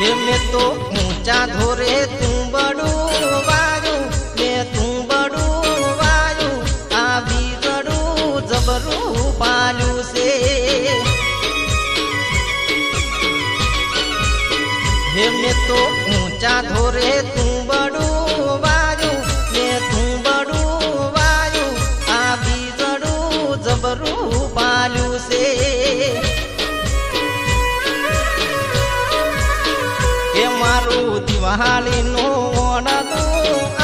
હે મેં તો ઊંચા ધોરે તું બડું વાયું મેં તું બડું વાયું આવી વીરડું જબરું પાલ્યું છે. હે મેં તો ઊંચા ધોરે તું મારું દિવાળી નો ઓણનું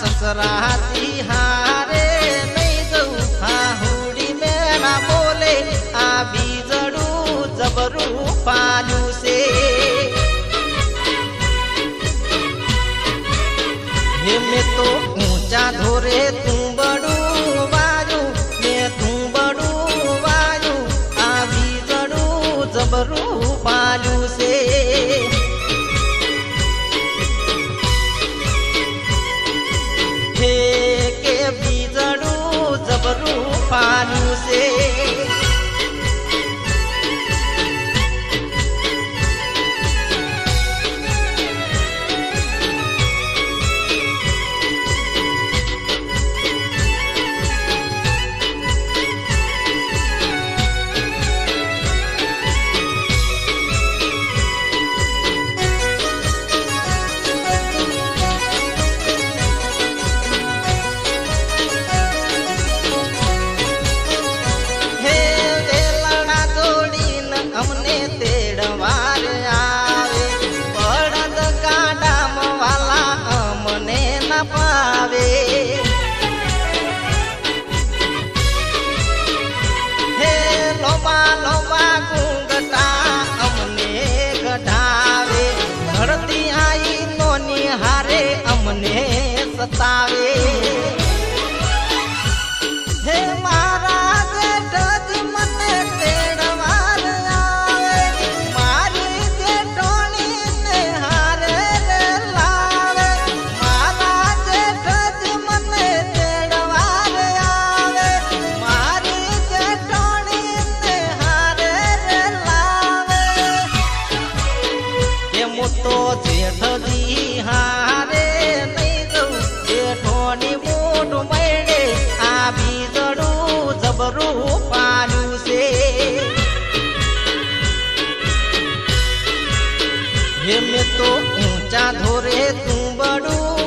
સસરાતી હારે નહીં જવું હાહુડી મેણા બોલે આ બીજડું જબરું પાયું છે હે મેં તો say. તો ઊંચા ધોરે તું બડું